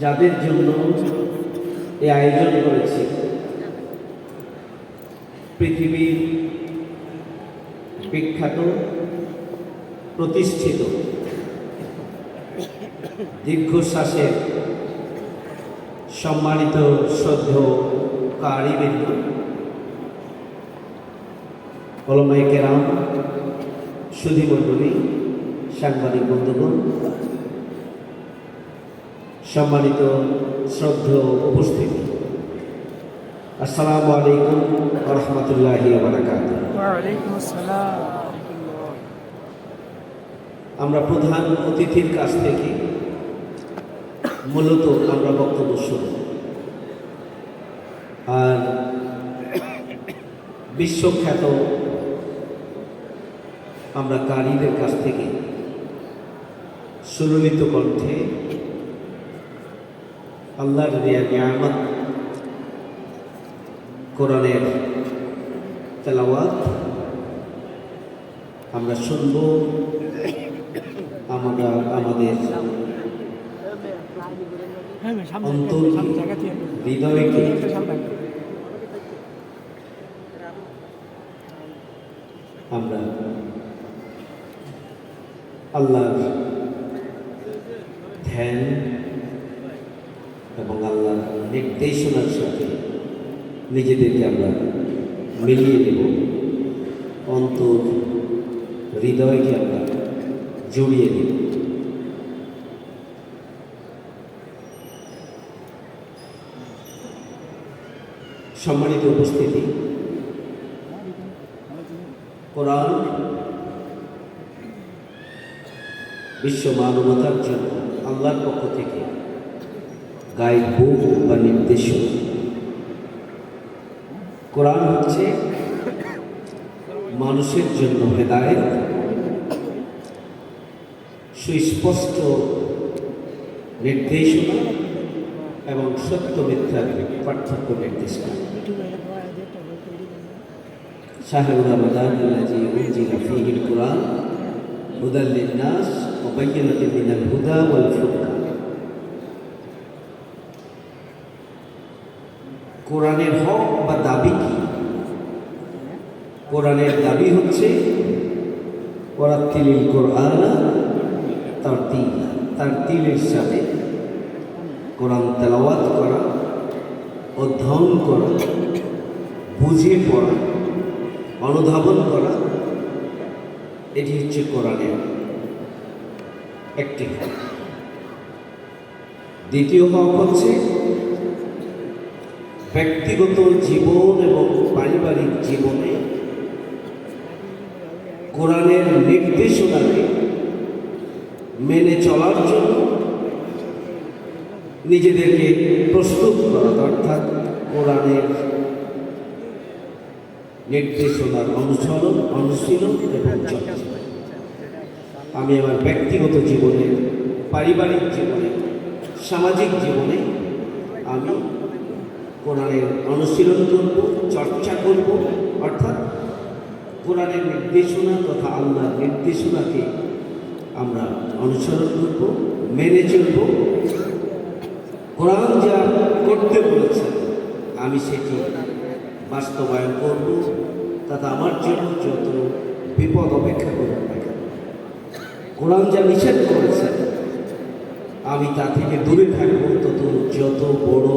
যাদের জন্য এই আয়োজন করেছি পৃথিবীর বিখ্যাত, প্রতিষ্ঠিত, দীর্ঘশ্বাসের সম্মানিত শ্রদ্ধ কারিবৃন্দ কলমাই কেরাম, সুধীমণ্ডলী, সাংবাদিক বন্ধুগণ সম্মানিত শ্রদ্ধ উপস্থিতি। আসসালামু আলাইকুম রহমতুল্লাহি আমরা প্রধান অতিথির কাছ থেকে মূলত আমরা বক্তব্য শুনি। আর বিশ্বখ্যাত আমরা কারীদের কাছ থেকে সুললিত কণ্ঠে আল্লাহর দেয়া নিয়ামত কোরআনের তেলাওয়াত আমরা শুনব আমরা আমাদের অন্তর হৃদয়কে আমরা আল্লাহর ধ্যান নির্দেশনার সাথে নিজেদেরকে আমরা মিলিয়ে দেব অন্তর হৃদয়কে আমরা জড়িয়ে দেব সম্মানিত উপস্থিতি, কোরআন বিশ্ব মানবতার জন্য আল্লাহর পক্ষ থেকে গাইড বুক বা নির্দেশক কোরআন হচ্ছে মানুষের জন্য হেদায়ত সুস্পষ্ট নির্দেশনা এবং সত্য মিথ্যার পার্থক্য নির্দেশ করে شهر رمضان الذي أنزل فيه القرآن هدى للناس وبينة من الهدى والفرقان কোরআনের হক বা দাবি কি? কোরআনের দাবি হচ্ছে ওরাত্তিলিল কোরআন তার তিল, তার তিলের সাথে কোরআন তেলাওয়াত করা, অধ্যয়ন করা, বুঝে পড়া, অনুধাবন করা, এটি হচ্ছে কোরআনের একটি হক। দ্বিতীয় হক হচ্ছে ব্যক্তিগত জীবন এবং পারিবারিক জীবনে কোরআনের নির্দেশনাকে মেনে চলার জন্য নিজেদেরকে প্রস্তুত করা, অর্থাৎ কোরআনের নির্দেশনার অনুসরণ, অনুশীলন এবং আমি আমার ব্যক্তিগত জীবনে, পারিবারিক জীবনে, সামাজিক জীবনে আমি কোরআনের অনুশীলন করব, চর্চা করব, অর্থাৎ কোরআনের নির্দেশনা তথা আল্লাহর নির্দেশনাকে আমরা অনুসরণ করব, মেনে চলব। কোরআন যা করতে বলেছে, আমি সেটি বাস্তবায়ন করব তাতে আমার জন্য যত বিপদ অপেক্ষা করবে কোরআন যা নিষেধ করেছে, আমি তা থেকে দূরে থাকব, তত যত বড়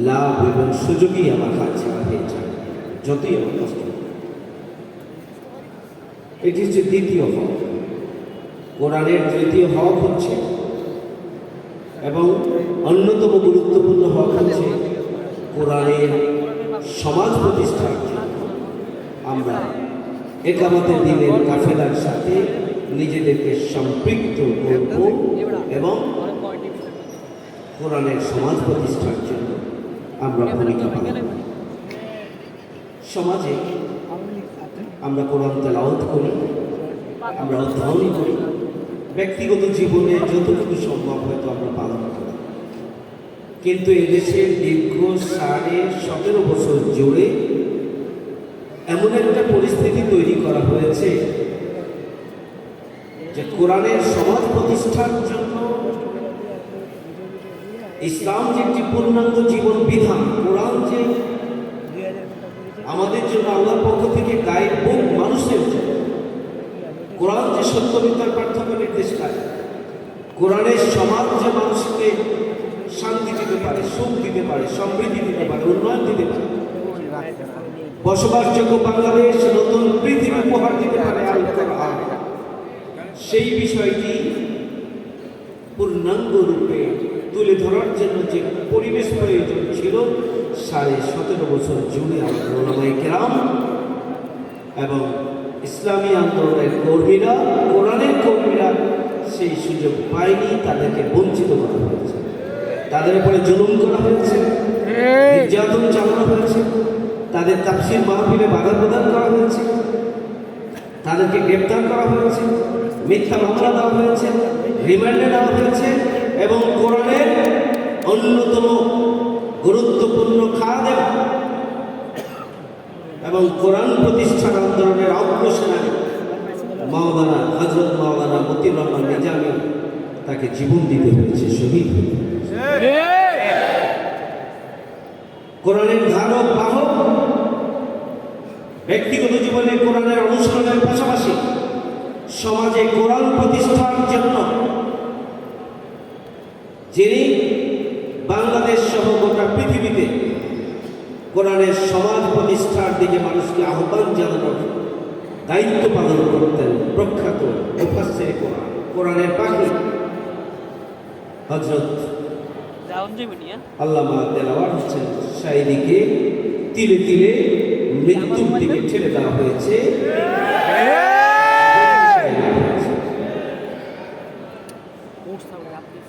লাভ এবং সুযোগই আমার হাত ছাড়া যতই আমার কষ্ট। এটি হচ্ছে দ্বিতীয় হক। কোরআনের তৃতীয় হক হচ্ছে এবং অন্যতম গুরুত্বপূর্ণ হক হচ্ছে কোরআনের সমাজ প্রতিষ্ঠার জন্য। আমরা একামতের দিনের কাফেলার সাথে নিজেদেরকে সম্পৃক্ত করব এবং কোরআনের সমাজ প্রতিষ্ঠার জন্য আমরা ভূমিকা পালন সমাজে আমরা কোরআন তেলাওয়াত করি আমরা অধ্যয়ন করি। ব্যক্তিগত জীবনে যতটুকু সম্ভব হয়তো আমরা পালন করি। কিন্তু এদেশের দীর্ঘ সাড়ে সতেরো বছর জুড়ে এমন একটা পরিস্থিতি তৈরি করা হয়েছে যে কোরআনের সমাজ প্রতিষ্ঠার জন্য ইসলাম যে একটি পূর্ণাঙ্গ জীবন বিধান, কোরআন যে আমাদের জন্য আল্লাহর পক্ষ থেকে গায়ের বুক মানুষের জন্য, কোরআন যে সত্যবিদ্যার পার্থক্য নির্দেশ করে কোরআনের সমাজ যে মানুষকে শান্তি দিতে পারে, সুখ দিতে পারে, সমৃদ্ধি দিতে পারে, উন্নয়ন দিতে পারে, বসবাসযোগ্য বাংলাদেশ নতুন পৃথিবী উপহার দিতে পারে সেই বিষয়টি পূর্ণাঙ্গ রূপে তুলে ধরার জন্য যে পরিবেশ প্রয়োজন ছিল সাড়ে সতেরো বছর জুড়ে আমাদের ওলামাই কেরাম এবং ইসলামী আন্দোলনের কর্মীরা কোরআনের কর্মীরা সেই সুযোগ পায়নি তাদেরকে বঞ্চিত করা হয়েছে। তাদের উপরে জুলুম করা হয়েছে নির্যাতন চালানো হয়েছে তাদের তাফসির মাহফিলে বাধা প্রদান করা হয়েছে তাদেরকে গ্রেপ্তার করা হয়েছে মিথ্যা মামলা দেওয়া হয়েছে রিমান্ডে দেওয়া হয়েছে এবং কোরআনের অন্যতম গুরুত্বপূর্ণ খাদেম এবং কোরআন প্রতিষ্ঠান আন্দোলনের অগ্রসেনানী মাওলানা হজরত মাওলানা মতিউর রহমান নিজামী তাকে জীবন দিতে হয়েছে, শহীদ। কোরআনের ধারক, বাহক, ব্যক্তিগত জীবনে কোরআনের অনুসরণের পাশাপাশি সমাজে কোরআন প্রতিষ্ঠার জন্য যিনি বাংলাদেশ সহ গোটা পৃথিবীতে কোরআনের সমাজ প্রতিষ্ঠার দিকে মানুষকে আহ্বান জানানোর দায়িত্ব পালন করতেন প্রখ্যাত মুফাসসির কোরআন, কোরআনের পাখি হজরত আল্লামা দেলাওয়ার শাহিদিকে তিলে তিলে মৃত্যুর দিকে ঠেলে দেওয়া হয়েছে।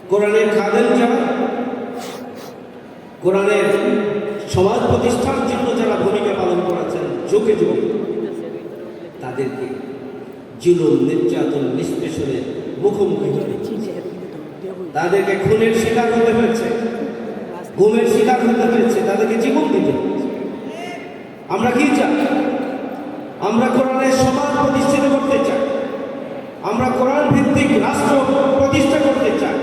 কোরআনের খাদেম যারা, কোরআনের সমাজ প্রতিষ্ঠার জন্য যারা ভূমিকা পালন করেছেন যুগে যুগে তাদেরকে জুলুম নির্যাতন নিষ্পেষণের মুখোমুখি হয়েছে। তাদেরকে খুনের শিকার হতে হয়েছে ঘুমের শিকার হতে হয়েছে, তাদেরকে জীবন দিতে আমরা কি চাই? আমরা কোরআনের সমাজ প্রতিষ্ঠিত করতে চাই। আমরা কোরআন ভিত্তিক রাষ্ট্র প্রতিষ্ঠা করতে চাই।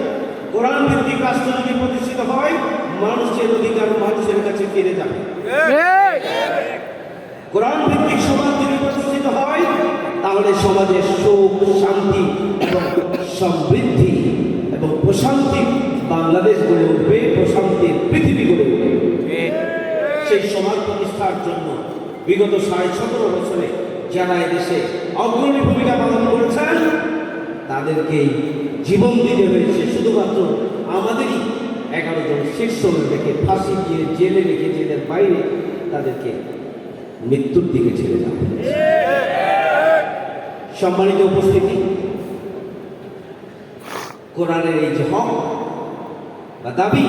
কোরআন ভিত্তিক রাষ্ট্র যদি প্রতিষ্ঠিত হয়, মানুষের অধিকার মানুষের কাছে ফিরে যাবে। কোরআন ভিত্তিক সমাজ যদি প্রতিষ্ঠিত হয়, তাহলে সমাজে সুখ, শান্তি এবং সমৃদ্ধি এবং প্রশান্তি বাংলাদেশ গড়ে উঠবে, প্রশান্তির পৃথিবী গড়ে উঠবে। সেই সমাজ প্রতিষ্ঠার জন্য বিগত সাড়ে সতেরো বছরে যারা এদেশে অগ্রণী ভূমিকা পালন করেছেন, তাদেরকেই জীবন দিতে হয়েছে শুধুমাত্র আমাদেরই এগারো জন শীর্ষ রেখে ফাঁসি দিয়ে জেলে রেখে জেলের বাইরে তাদেরকে মৃত্যুর দিকে দেওয়া হয়েছে। সম্মানিত উপস্থিতি, কোরআনের এই যে হক বা দাবি,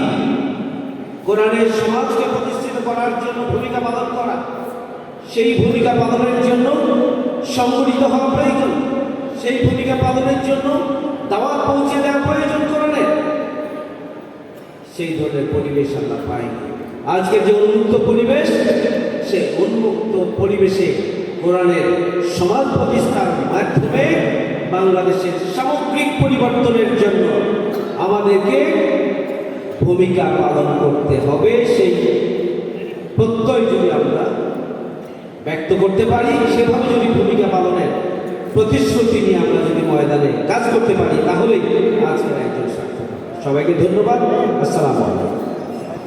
কোরআনের সমাজকে প্রতিষ্ঠিত করার জন্য ভূমিকা পালন করা, সেই ভূমিকা পালনের জন্য সংগঠিত হওয়া প্রয়োজন সেই ভূমিকা পালনের জন্য দাওয়াত পৌঁছে দেওয়া প্রয়োজন কোরআনের সেই ধরনের পরিবেশ আমরা পাইনি আজকে যে উন্মুক্ত পরিবেশ, সেই উন্মুক্ত পরিবেশে কোরআনের সমাজ প্রতিষ্ঠার মাধ্যমে বাংলাদেশের সামগ্রিক পরিবর্তনের জন্য আমাদেরকে ভূমিকা পালন করতে হবে, সেই প্রত্যয় যদি আমরা ব্যক্ত করতে পারি, সেভাবে যদি ভূমিকা পালনের প্রতিশ্রুতি নিয়ে আমরা যদি ময়দানে কাজ করতে পারি তাহলেই আজকের একজন সবাইকে ধন্যবাদ। আসসালাম